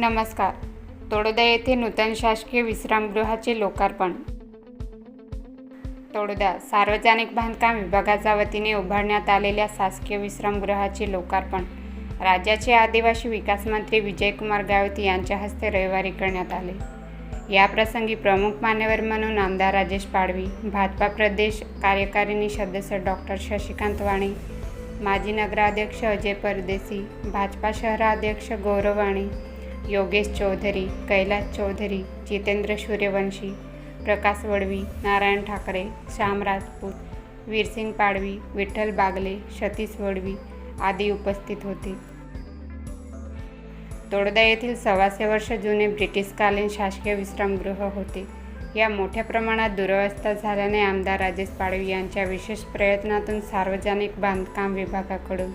नमस्कार. तोडोदा येथे नूतन शासकीय विश्रामगृहाचे लोकार्पण. तोडोदा सार्वजनिक बांधकाम विभागाच्या वतीने उभारण्यात आलेल्या शासकीय विश्रामगृहाचे लोकार्पण. राज्याचे आदिवासी विकास मंत्री विजयकुमार गावित यांच्या हस्ते रविवारी करण्यात आले. याप्रसंगी प्रमुख मान्यवर म्हणून आमदार राजेश पाडवी भाजपा प्रदेश कार्यकारिणी सदस्य डॉक्टर शशिकांत वाणे माजी नगराध्यक्ष अजय परदेसी भाजपा शहराध्यक्ष गौरव वाणे योगेश चौधरी कैलास चौधरी जितेंद्र सूर्यवंशी प्रकाश वडवी नारायण ठाकरे श्याम राजपूत वीरसिंग पाडवी विठ्ठल बागले सतीश वडवी आदी उपस्थित होते. तोडदा येथील सव्वाशे वर्ष जुने ब्रिटिशकालीन शासकीय विश्रामगृह होते. या मोठ्या प्रमाणात दुरवस्था झाल्याने आमदार राजेश पाडवी यांच्या विशेष प्रयत्नातून सार्वजनिक बांधकाम विभागाकडून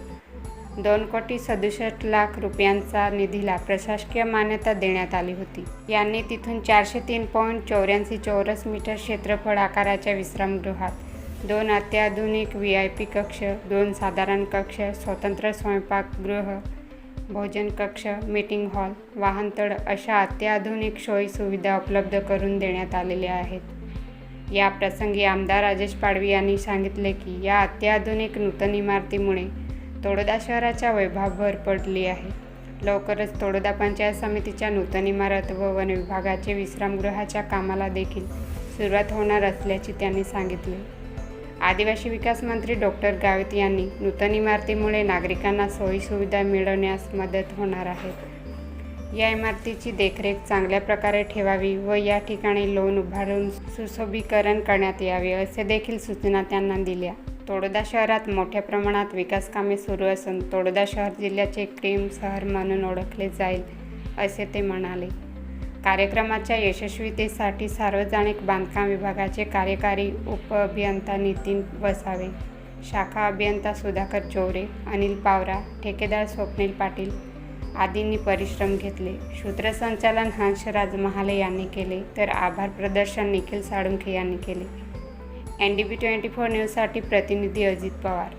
दोन कोटी सदुसष्ट लाख रुपयांचा निधीला प्रशासकीय मान्यता देण्यात आली होती. यांनी तिथून चारशे तीन पॉईंट चौऱ्याऐंशी चौरस मीटर क्षेत्रफळ आकाराच्या विश्रामगृहात दोन अत्याधुनिक व्ही आय पी कक्ष दोन साधारण कक्ष स्वतंत्र स्वयंपाकगृह भोजन कक्ष मीटिंग हॉल वाहनतळ अशा अत्याधुनिक सोयी सुविधा उपलब्ध करून देण्यात आलेल्या आहेत. या प्रसंगी आमदार राजेश पाडवी यांनी सांगितले की या अत्याधुनिक नूतन इमारतीमुळे तोडोदा शहराच्या वैभव भर पडली आहे. लवकरच तोडोदा पंचायत समितीच्या नूतन इमारत व वन विभागाचे विश्रामगृहाच्या कामाला देखील सुरुवात होणार असल्याचे त्यांनी सांगितले. आदिवासी विकास मंत्री डॉक्टर गावित यांनी नूतन इमारतीमुळे नागरिकांना सोयीसुविधा मिळवण्यास मदत होणार आहे. या इमारतीची देखरेख चांगल्या प्रकारे ठेवावी व या ठिकाणी लोन उभारून सुशोभीकरण करण्यात यावे असे देखील सूचना त्यांना दिल्या. तोडोदा शहरात मोठ्या प्रमाणात विकास कामे सुरू असून तोडोदा शहर जिल्ह्याचे क्रीम शहर म्हणून ओळखले जाईल असे ते म्हणाले. कार्यक्रमाच्या यशस्वीतेसाठी सार्वजनिक बांधकाम विभागाचे कार्यकारी उपअभियंता नितीन वसावे शाखा अभियंता सुधाकर चौरे अनिल पावरा ठेकेदार स्वप्नील पाटील आदींनी परिश्रम घेतले. सूत्रसंचालन हंसराज महाले यांनी केले तर आभार प्रदर्शन निखिल साळुंखे यांनी केले. N D B twenty four न्यूजसाठी प्रतिनिधी अजित पवार.